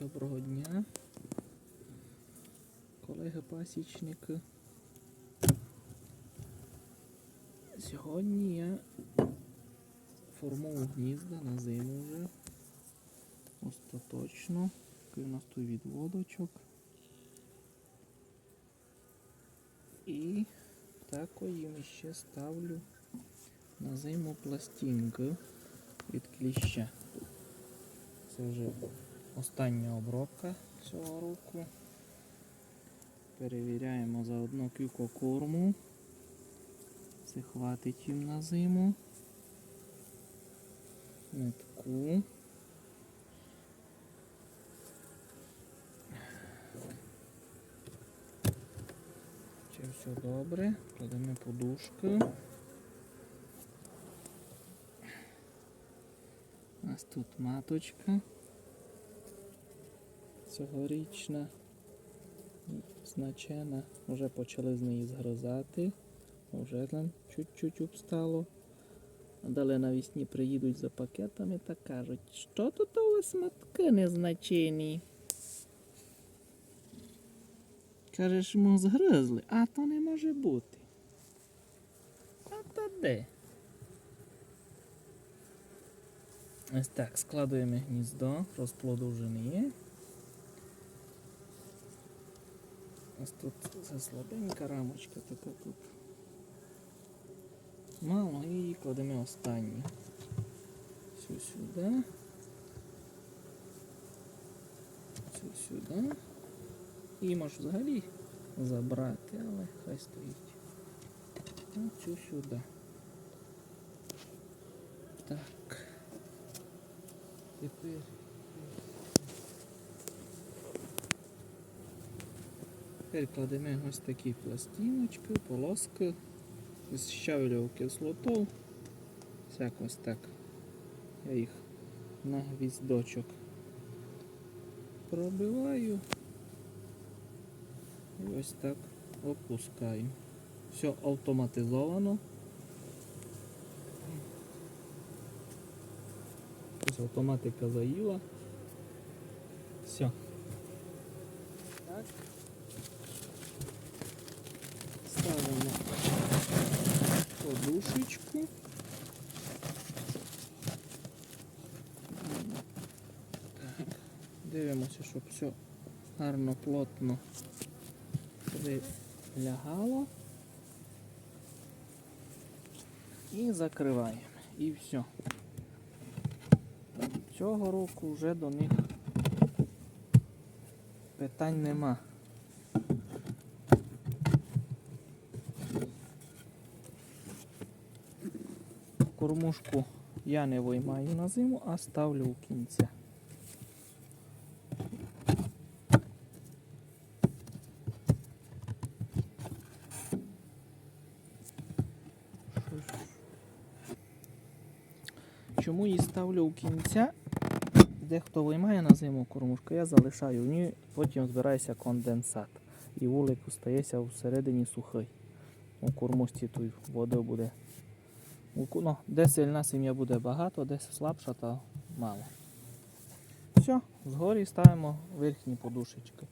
Доброго дня, колеги пасічники. Сьогодні я формую гнізда на зиму вже. Остаточно. Такий у нас тут відводочок. І такої ми ще ставлю на зиму пластинки від кліща. Це вже остання обробка цього року. Перевіряємо заодно кілько корму. Це хватить їм на зиму. Метку. Чи все добре? Кладемо подушку. У нас тут маточка цьогорічна, значена, вже почали з неї згризати, вже там чуть-чуть обстало. Далі навісні приїдуть за пакетами та кажуть, що тут у вас матки незначені. Кажеш, ми згризли, а то не може бути. А то де? Ось так, складуємо гніздо, розплоду вже не є. Ось тут це слабенька рамочка така тут. Мало і її кладемо останню. Цю сюди. Цю сюди. Її можеш взагалі забрати, але хай стоїть. А цю сюди. Так. Тепер. Тепер кладемо ось такі пластиночки, полоски з щавелевою кислотою. Всяк ось так. Я їх на гвіздочок пробиваю. І ось так опускаю. Все автоматизовано. Ось автоматика заїла. Все. Так. Ставимо подушечку. Дивимося, щоб все гарно, плотно прилягало. І закриваємо. І все. Цього року вже до них питань нема. Кормушку я не виймаю на зиму, а ставлю у кінця. Чому її ставлю у кінця? Дехто виймає на зиму кормушку, я залишаю в ній, потім збирається конденсат. І вулик стається всередині сухий. У кормушці тут води буде. У ку- Ну, де сильна сім'я буде багато, де слабша, то мало. Все, згорі ставимо верхні подушечки.